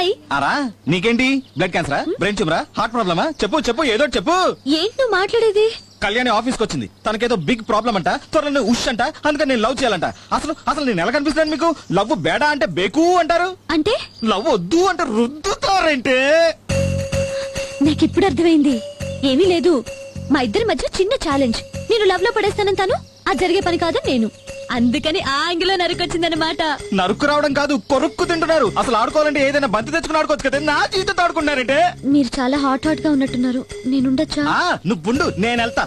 Hi అరా నీకేంటి? Blood క్యాన్సరా బ్రెయిన్ ట్యూమరా హార్ట్ ప్రాబ్లమా చెప్పు చెప్పు ఏదో చెప్పు. ఏంటి నువ్వు మాట్లాడేది? కళ్యాణి ఆఫీస్కి వచ్చింది. తనకేదో బిగ్ ప్రాబ్లం అంట త్వరలో ఉష్ అంట అందుకని నేను లవ్ చేయాలంట. అసలు అసలు నేను ఎలా కనిపిస్తున్నాను మీకు? లవ్ బేడా అంటే బేకు అంటారు? అంటే? లవ్ వద్దు అంటే రుద్దుతారంటే? నాకు ఇప్పుడు అర్థమైంది. ఏమీ లేదు. మా ఇద్దరి మధ్య చిన్న ఛాలెంజ్ నేను లవ్లో పడేస్తానంటాను? అది జరిగే పని కాదని నేను. అందుకని ఆ యాంగిల్ నరకొచ్చిందనమాట నరుక్కు రావడం కాదు కొరుక్కు తింటున్నారు. అసలు ఆడుకోవాలంటే ఏదైనా బంతి తెచ్చుకుని ఆడుకోవచ్చు కదా నా జీవితంతో ఆడుకున్నారంటే? మీరు చాలా హాట్ హాట్గా ఉన్నట్టున్నారు. నేనుండొచ్చా? ఆ నువ్వు నేను వెళ్తా.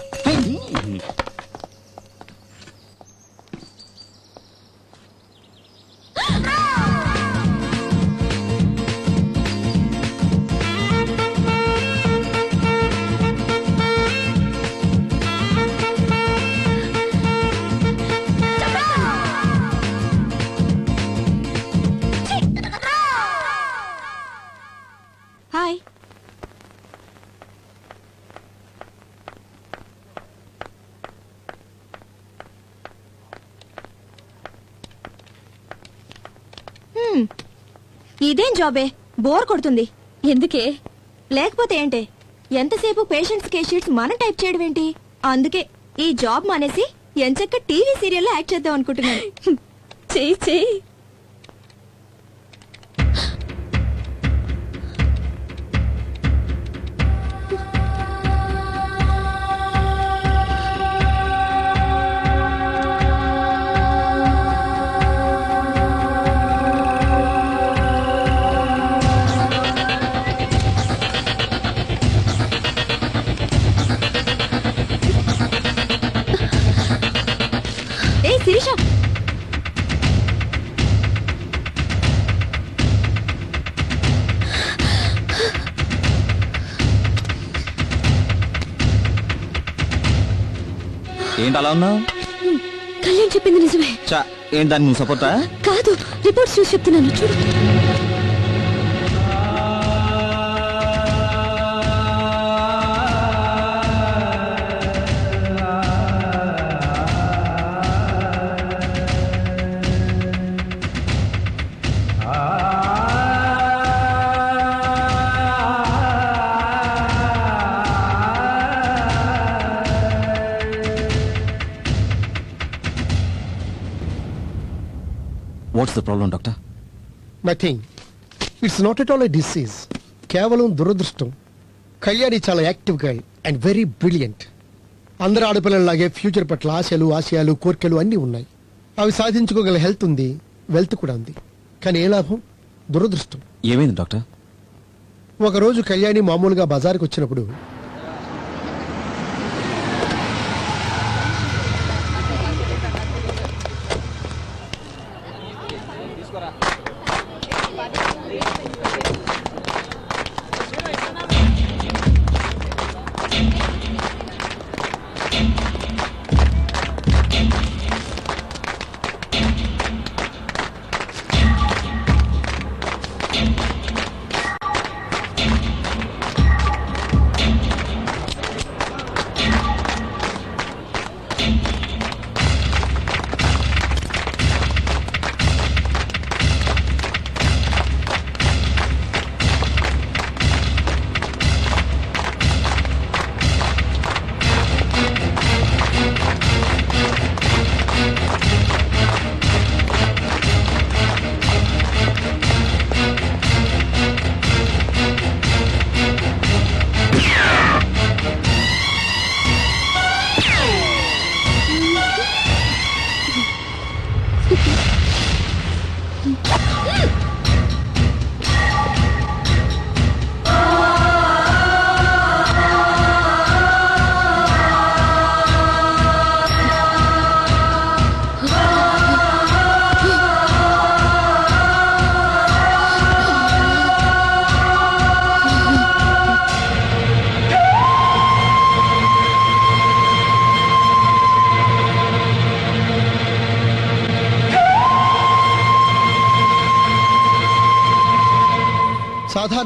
ఇదేం జాబే? బోర్ కొడుతుంది. ఎందుకే? లేకపోతే ఏంటే? ఎంతసేపు పేషెంట్స్ కే షీట్స్ మనం టైప్ చేయడం ఏంటి? అందుకే ఈ జాబ్ మానేసి ఎంచక్క టీవీ సీరియల్లో యాక్ట్ చేద్దాం అనుకుంటున్నాను. చెయ్యి చెయ్యి ఏంటి అలా ఉన్నావు? కళ్యాణ్ చెప్పింది నిజమే. చా ఏంటి దాన్ని సపోర్టా కాదు రిపోర్ట్స్ చూసి చెప్తున్నాను చూడు. What's the problem doctor nothing it's not at all a disease కేవలం దురదృష్టం. కళ్యాణి చాలా active girl and very brilliant అందరు ఆడపిల్లలాగే ఫ్యూచర్ పట్ల ఆశలు ఆశయాలు కోరికలు అన్నీ ఉన్నాయి. అవి సాధించుకోగల హెల్త్ ఉంది వెల్త్ కూడా ఉంది. కానీ ఏ లాభం? దురదృష్టం. ఏమైంది డాక్టర్? ఒకరోజు కళ్యాణి మామూలుగా బజార్కి వచ్చినప్పుడు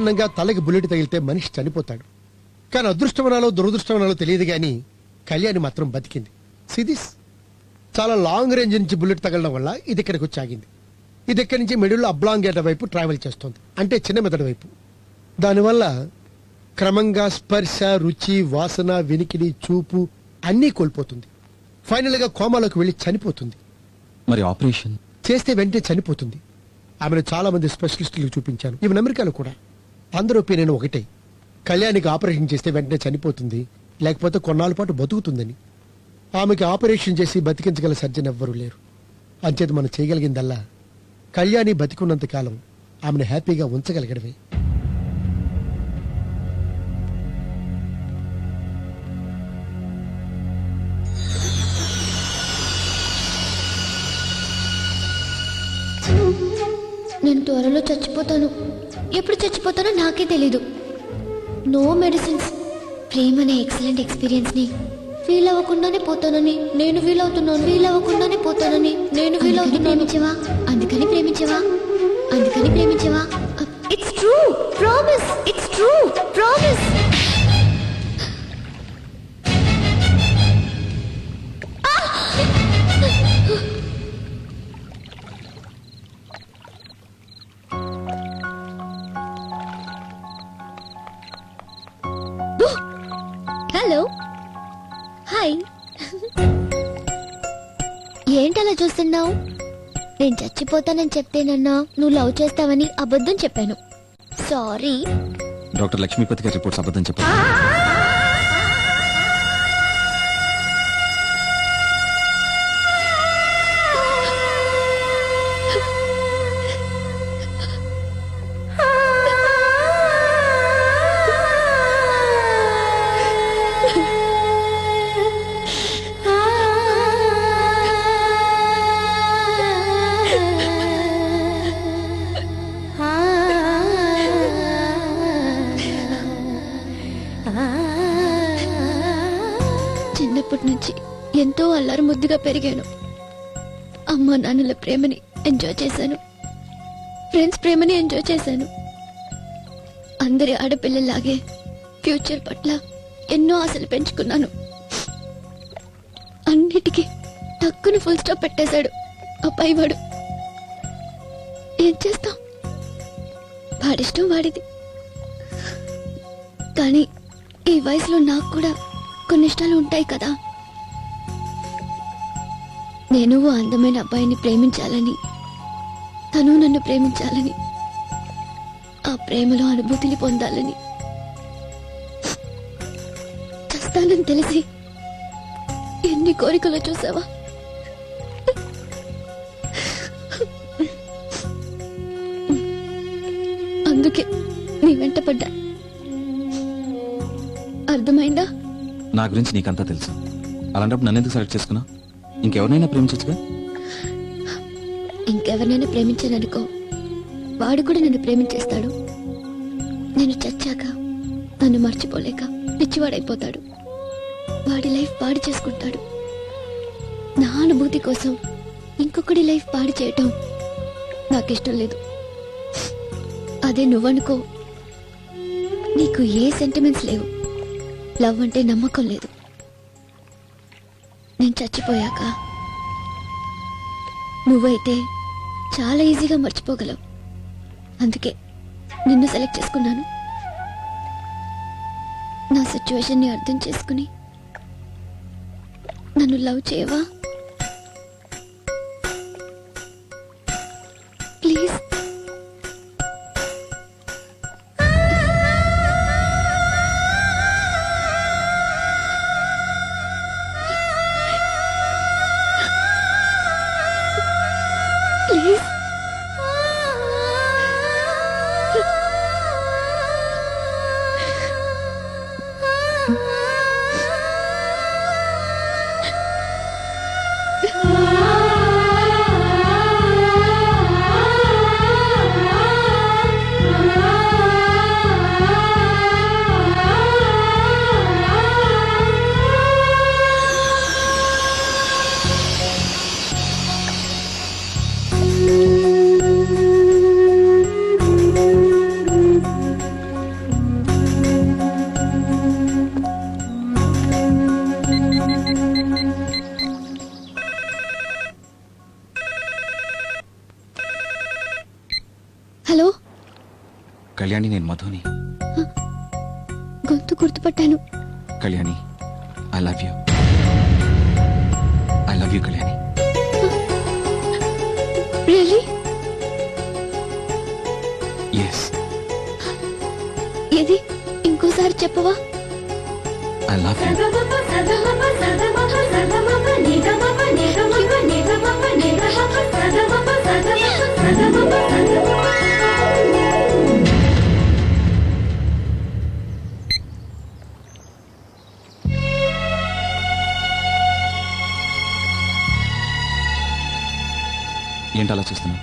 సాధారణంగా తలకి బుల్లెట్ తగిలితే మనిషి చనిపోతాడు. కానీ అదృష్టమనాలో దురదృష్టమనాలో తెలియదు కానీ కళ్యాణి మాత్రం బతికింది. సిదిస్ చాలా లాంగ్ రేంజ్ నుంచి బుల్లెట్ తగలడం వల్ల ఇది ఇక్కడికి వచ్చి ఆగింది. ఇది ఇక్కడి నుంచి మిడిల్లో అబ్లాంగేట వైపు ట్రావెల్ చేస్తుంది. అంటే చిన్న మెదడు వైపు. దానివల్ల క్రమంగా స్పర్శ రుచి వాసన వినికిడి చూపు అన్నీ కోల్పోతుంది. ఫైనల్గా కోమాలోకి వెళ్ళి చనిపోతుంది. మరి ఆపరేషన్ చేస్తే వెంటనే చనిపోతుంది. ఆమెను చాలా మంది స్పెషలిస్టులకు చూపించాను. ఈవెన్ అమెరికాలో కూడా. అందరూ ఒపీనియన్ ఒకటే. కళ్యాణికి ఆపరేషన్ చేస్తే వెంటనే చనిపోతుంది. లేకపోతే కొన్నాళ్ళ పాటు బతుకుతుందని. ఆమెకి ఆపరేషన్ చేసి బతికించగల సర్జన్ ఎవ్వరూ లేరు. అంచేత మనం చేయగలిగిందల్లా. కళ్యాణి బతికున్నంత కాలం ఆమెను హ్యాపీగా ఉంచగలగడమే. నేను త్వరలో చచ్చిపోతాను. ఎప్పుడు చచ్చిపోతానో నాకే తెలీదు. నో మెడిసిన్స్ ప్రేమ అనే ఎక్సలెంట్ ఎక్స్పీరియన్స్ని. ఫీల్ అవ్వకుండానే పోతానని. నేను ఫీల్ అవుతున్నాను. ఫీల్ అవ్వకుండానే పోతానని. నేను ఫీల్ అవుతున్నాను. ప్రేమించవా? అందుకని ప్రేమించవా? అందుకని ప్రేమించవా? It's true promise it's true promise hello hi ఏంటలా చూస్తున్నావు? నేను చచ్చిపోతానని చెప్తేనన్నా నువ్వు లవ్ చేస్తావని అబద్ధం చెప్పాను. సారీ డాక్టర్ లక్ష్మీపతి గారి రిపోర్ట్స్ అబద్ధం చెప్పారు. అల్లరి పెరిగాను. అమ్మ నాన్నల ప్రేమని ఎంజాయ్ చేశాను. ఫ్రెండ్స్ ప్రేమని ఎంజాయ్ చేశాను. అందరి ఆడపిల్లలాగే ఫ్యూచర్ పట్ల ఎన్నో ఆశలు పెంచుకున్నాను. అన్నిటికీ టక్కును ఫుల్ స్టాప్ పెట్టేశాడు ఆ పైవాడు. ఏం చేస్తాం? వాడిష్టం వాడిది. కానీ ఈ వయసులో నాకు కూడా కొన్ని ఇష్టాలు ఉంటాయి కదా. నేను ఓ అందమైన అబ్బాయిని ప్రేమించాలని. తను నన్ను ప్రేమించాలని. ఆ ప్రేమలో అనుభూతిని పొందాలని. చస్తానని తెలిసి ఎన్ని కోరికలు చూసావా? అందుకే నీ వెంట పడ్డా. అర్థమైందా? నా గురించి నీకంతా తెలుసు. అలాంటప్పుడు నన్ను ఎందుకు సెలెక్ట్ చేసుకున్నా ఇంకెవరినైనా ప్రేమించచ్చుగా? ఇంకెవరినైనా ప్రేమించాననుకో వాడు కూడా నన్ను ప్రేమించేస్తాడు. నేను చచ్చాక నన్ను మర్చిపోలేక పిచ్చివాడైపోతాడు. వాడి లైఫ్ పాడు చేసుకుంటాడు. నా అనుభూతి కోసం ఇంకొకటి లైఫ్ పాడు చేయటం నాకు ఇష్టం లేదు. అదే నువ్వనుకో నీకు ఏ సెంటిమెంట్స్ లేవు. లవ్ అంటే నమ్మకం లేదు. నేను చచ్చిపోయాక నువ్వైతే చాలా ఈజీగా మర్చిపోగలవు. అందుకే నిన్ను సెలెక్ట్ చేసుకున్నాను. నా సిచ్యువేషన్ని అర్థం చేసుకుని నన్ను లవ్ చేయవా? ప్లీజ్. కళ్యాణి నేను మధుని. గొంతు గుర్తుపట్టాను. Kalyani I love you I love you Kalyani. Really yes ఇంకోసారి చెప్పవా? ఐ లవ్ యూ ఏంటి అలా చూస్తున్నావు?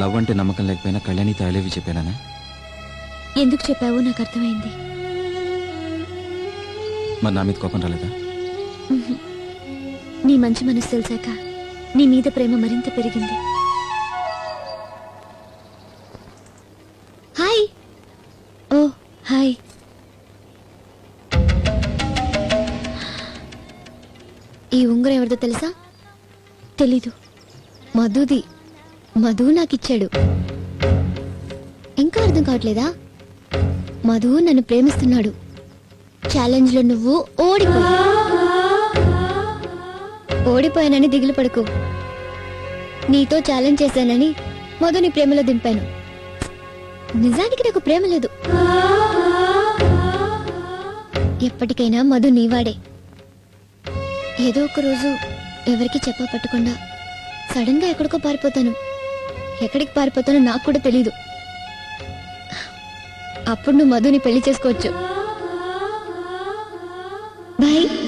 లవ్ అంటే నమ్మకం లేకపోయినా కళ్యాణితో లవ్ యూ చెప్పానా ఎందుకు చెప్పావో నాకు అర్థమైంది. మరి నా మీద కోపం రాలేదా? నీ మంచి మనసు తెలిసాక నీ మీద ప్రేమ మరింత పెరిగింది. హాయ్. Oh hi. ఈ ఉంగరం ఎవరిదో తెలుసా? తెలీదు. మధుది. మధు నాకిచ్చాడు. ఇంకా అర్థం కావట్లేదా? మధు నన్ను ప్రేమిస్తున్నాడు. ఛాలెంజ్లో నువ్వు ఓడిపో. ఓడిపోయానని దిగులు పడుకో. నీతో ఛాలెంజ్ చేశానని మధుని ప్రేమలో దింపాను. నిజానికి నాకు ప్రేమ లేదు. ఎప్పటికైనా మధు నీవాడే. ఏదో ఒక రోజు ఎవరికి చెప్ప పట్టకుండా సడన్గా ఎక్కడికో పారిపోతాను. ఎక్కడికి పారిపోతానో నాకు కూడా తెలీదు. అప్పుడు నువ్వు మధుని పెళ్ళి చేసుకోవచ్చు. బాయ్.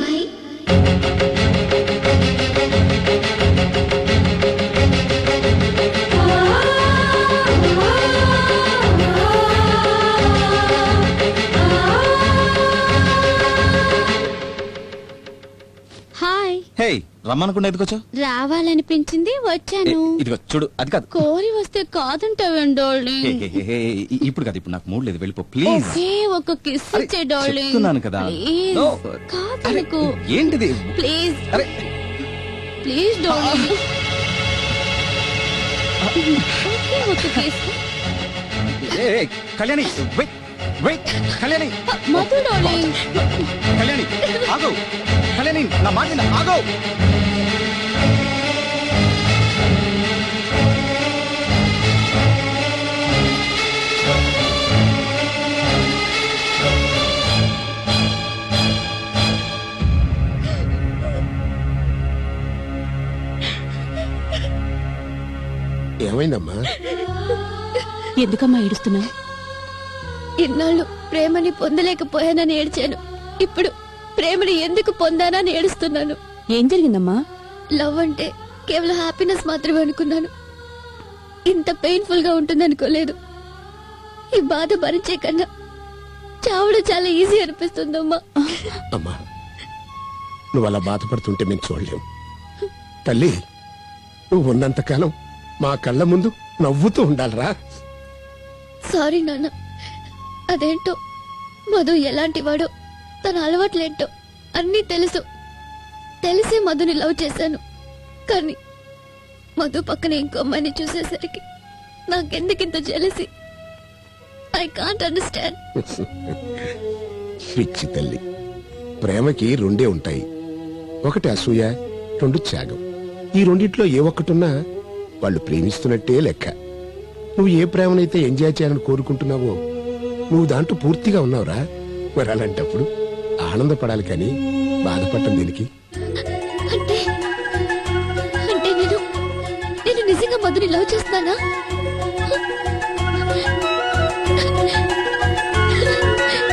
హే రమ్మనుకుండా ఎందుకొచ్చావు రావాలనిపించింది వచ్చాను. ఇదిగో చూడు అది కాదు. కోరి వస్తే హే, ఇ- ఇప్పుడు కాదు ఇప్పుడు నాకు మూడ్ లేదు వెళ్ళిపో ప్లీజ్. ఒకే కిస్ ఇచ్చే డార్లింగ్. చెప్తున్నాను కదా. కాదనుకో ఏంటిది? ప్లీజ్. అరే. Please darling. Okay kiss. Kalyani wait. Wait Kalyani Madhu darling Kalyani ఆగు కళ్యాణి నా మాట విను, ఆగు ఏమైందమ్మా? ఎందుకమ్మా ఏడుస్తున్నావు? ఇన్నాళ్ళు ప్రేమని పొందలేకపోయానని ఏడ్చాను. ఇప్పుడు ప్రేమని ఎందుకు పొందానని ఏడుస్తున్నాను. ఏం జరిగిందమ్మా? లవ్ అంటే కేవలం హ్యాపీనెస్ మాత్రమే అనుకున్నాను. ఇంత పెయిన్ఫుల్గా ఉంటుంది అనుకోలేదు ఈ బాధ భరించే కన్నా చావడం చాలా ఈజీ అనిపిస్తుందమ్మా. అమ్మా నువ్వు అలా బాధపడుతుంటే మేము చూడలేం. తల్లి నువ్వు ఉన్నంతకాలం మా కళ్ళ ముందు నవ్వుతూ ఉండాలిరా. సారీ నాన్న. అదేంటో? మధు ఎలాంటి వాడో తన అలవాట్లేంటో? అన్నీ తెలుసు. తెలిసే మధుని లవ్ చేశాను. కానీ మధు పక్కన ఇంకో అమ్మాయిని చూసేసరికి నాకెందుకింత జలసి ఐ కాంట్ అండర్స్టాండ్ పిచ్చి తల్లి. ప్రేమకి రెండే ఉంటాయి. ఒకటి అసూయ రెండు త్యాగం. ఈ రెండిట్లో ఏ ఒక్కటున్నా వాళ్ళు ప్రేమిస్తున్నట్టే లెక్క. నువ్వు ఏ ప్రేమనైతే ఎంజాయ్ చేయాలని కోరుకుంటున్నావో నువ్వు దాంట్లో పూర్తిగా ఉన్నావురా. మరి అలాంటప్పుడు ఆనందపడాలి కానీ బాధపడటం దీనికి?